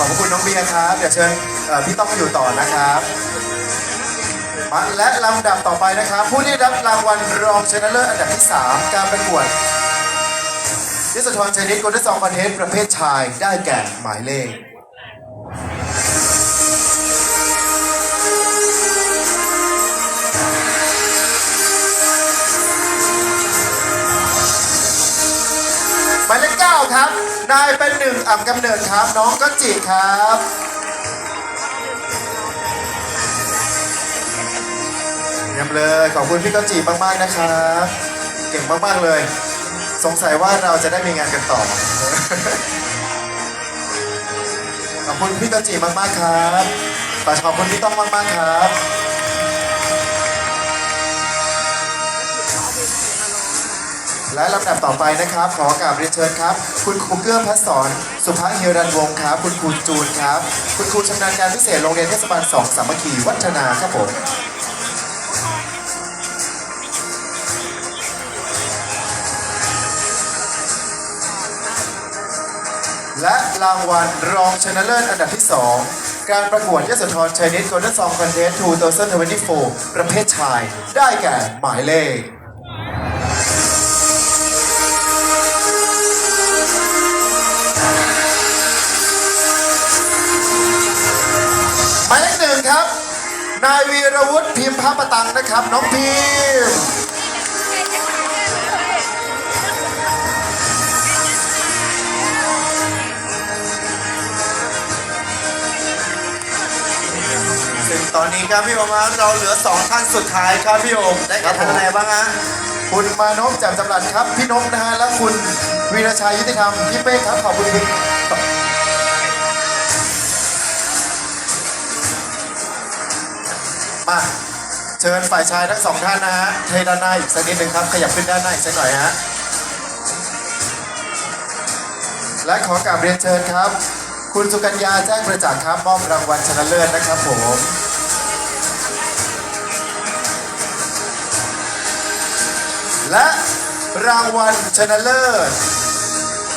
ขอบพระคุณน้องเบียร์ครับเดี๋ยวเชิญเอ่อพี่ต้องอยู่ต่อนะครับมาและลำดับต่อไปนะครับ ผู้ที่รับรางวัลรองชนะเลิศอันดับที่ 3 การประกวดยิสทรชนิดโกลเด้นซองคอนเทศประเภทชายได้แก่หมายเลข ขเก้าครับ นายเป็นหนึ่งอ่ำกำเนิดครับ น้องก็จิครับเยี่ยมเลยขอบคุณพี่ก็จีมากๆนะครับเก่งมากๆเลย สงสัยว่าเราจะได้มีงานกันต่อ ขอบคุณพี่ก็จีมากๆครับขอขอบคุณพี่ต้องมากๆครับ และลำดับต่อไปนะครับ ขอกราบเรียนเชิญครับ คุณครูเกื้อพัสอนสุภาเฮรันวงศ์ครับ คุณครูจูนครับ คุณครูชำนาญการพิเศษโรงเรียนเทศบาลสองสามัคคีวัฒนาครับผมและรางวัลรองชนะเลิศอันดับที่ 2 การประกวดยโสธรชัยนิดโกลเด้นซองคอนเทสต์2024ประเภทชาย ได้แก่หมายเลข นายวีรวุฒิพิมพ์พระประตังนะครับ น้องพิมพ์ซึ่งตอนนี้ครับพี่โอมครับเราเหลือสองท่านสุดท้ายครับพี่โอมได้แก่ท่านไหนบ้างฮะคุณมานพแจ่มจำรัดครับ พี่นพนะฮะและคุณวีรชัยยุติธรรมพี่เป้ครับขอบคุณ มาเชิญฝ่ายชายทั้งสองท่านนะฮะเทด้านหน้าอีกสักนิดหนึ่งครับ ขยับขึ้นด้านหน้าอีกสักหน่อยฮะและขอกราบเรียนเชิญครับ คุณสุกัญญาแจ้งประจักษ์ครับมอบรางวัลชนะเลิศนะครับผมและรางวัลชนะเลิศ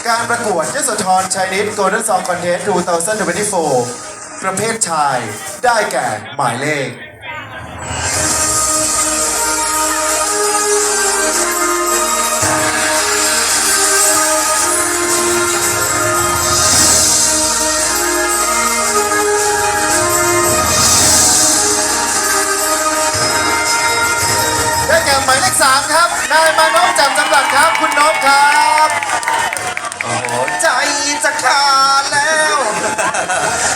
การประกวดยโสธรชัยนิดโกลเด้นซองคอนเทสต์2024ประเภทชายได้แก่หมายเลข ครับ นายมานพจำจำหลัดครับ คุณนพครับ โอ้โห ใจจะขาดแล้ว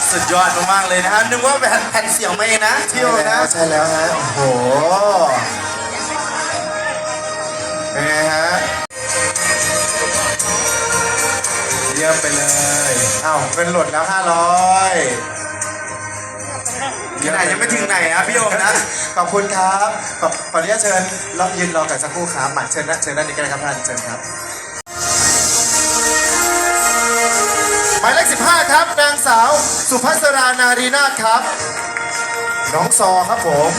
สุดยอดมากๆเลยนะฮะ นึกว่าแผ่นแผ่นเสียงมาเองนะพี่โอนะ ใช่แล้วฮะ โอ้โหเป็นไงฮะ เยี่ยมไปเลย อ้าวเงินหล่นแล้ว 500 ขอบคุณครับขอขออนุญาตเชิญรอยืนรอกันสักครู่ครับหมาเชิญนะเชิญด้านนี้กันนะครับท่านเชิญครับหมายเลข15 ครับนางสาว สุภัสรานารีนาถครับ น้องซอครับผม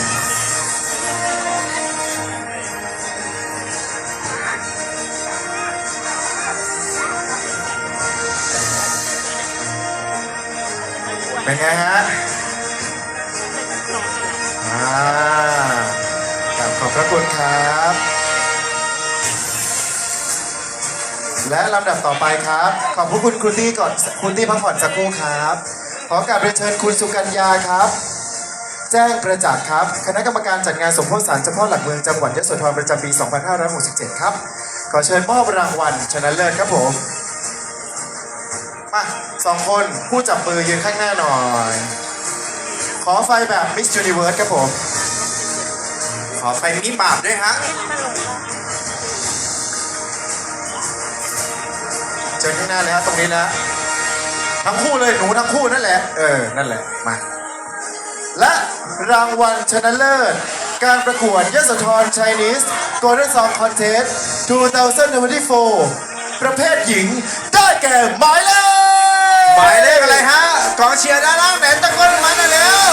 เป็นไงฮะ ครับ และลำดับต่อไปครับ ขอบพระคุณคุณตี้ก่อนคุณตี้พักผ่อนสักครู่ครับ ขอกราบเรียนเชิญคุณสุกัญญาครับ แจ้งประจักษ์ครับ คณะกรรมการจัดงานสมโพธิสารเฉพาะหลักเมืองจังหวัดยโสธรประจำปี 2567 ครับ ขอเชิญมอบรางวัลชนะเลิศครับผมมาสองคนผู้จับมือยืนข้างหน้าหน่อย ขอไฟแบบ Miss Universe ครับผม ขอไปมีบาปด้วยฮะเชิญข้างหน้าเลยฮะตรงนี้นะ ทั้งคู่เลยหนูทั้งคู่นั่นแหละ เออ นั่นแหละ มา และรางวัลชนะเลิศ การประกวดยโสธร Chinese Golden Song Contest 2024 ประเภทหญิง ได้แก่หมายเลขหมายเลขอะไรฮะ กองเชียร์ด้านล่างไหนตะโกนมาหน่อยเร็ว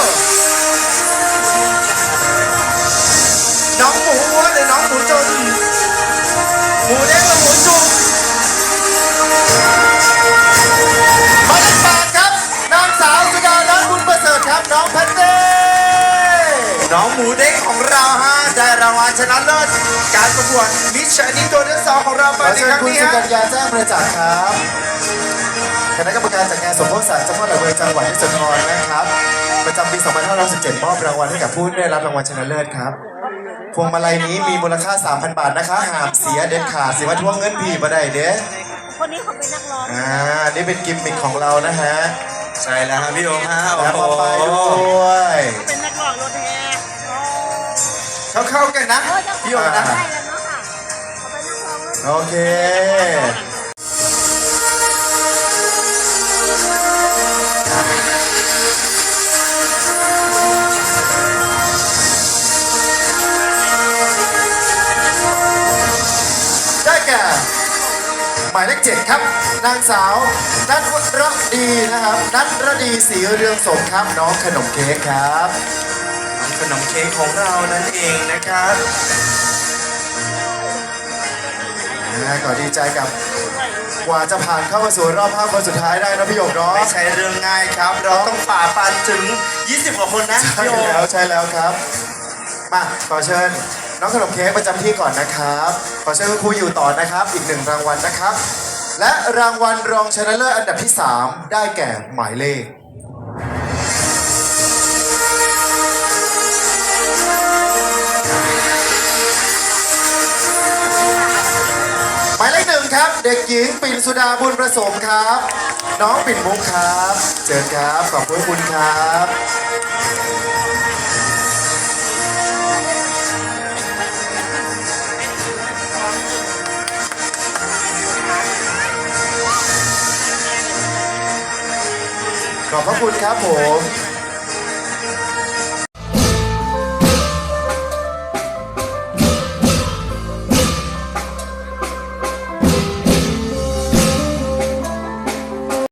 น้องหมูวัวหรือน้องหมูจนหมูแดงกับหมูจุ่มายเลขแปดครับนางสาวสุดารัตน์บุณประเสริฐครับน้องแพนเต้น้องหมูเด้งของเราฮะได้รางวัลชนะเลิศการประกวดมิชชันนี้ตัวที่สองของเราไปอในครั้งคุณนี้สุฮะกัญญาแจ้งประจักษ์ครับคณะกรรมการจัดงานสมโภชสารจ้าหลักเมืองจังหวัดที่สุนทรนะครับ ประจำปี 2567มอบรางวัลให้กับผู้ได้รับรางวัลชนะเลิศครับ พวงมาลัยนี้มีมูลค่า 3,000 บาทนะคะหามเสียเด็ดขาดสิว่าทวงเงินพี่มาได้เด้คนนี้เขาเป็นนักร้องอ่า นี่เป็นกิมมิคของเรานะฮะใช่แล้วฮะพี่โอมฮะแล้วโอ้มาโหไปด้วยเป็นนักร้องรถแห่โอ้เขาเข้ากันนะเออจะพี่โอมได้นะแล้วเนาะค่ะเขาเป็นนักร้องรถโอเคไหมายเลขเจ็ดครับ นางสาวนัทรดีนะครับนัทรดีศรีเรืองสมครับน้องขนมเค้กครับขนมเค้กของเรานั่นเองนะครับนะก็ดีใจกับกว่าจะผ่านเข้ามาสู่รอบห้าคนสุดท้ายได้นะพี่หยกเนาะไม่ใช่เรื่องง่ายครับ เราต้องฝ่าฟันถึง 20กว่าคนนะใช่พี่โอมแล้วใช่แล้วครับ มาขอเชิญ น้องขนมเค้กประจำที่ก่อนนะครับ ขอเชิญคุณครูอยู่ต่อนะครับ อีกหนึ่งรางวัลนะครับ และรางวัลรองชนะเลิศอันดับที่ 3 ได้แก่หมายเลขหมายเลขหนึ่งครับ เด็กหญิงปิ่นสุดาบุญประสมครับ น้องปิ่นมุกครับเชิญครับขอบพระคุณครับ ขอบพระคุณครับผม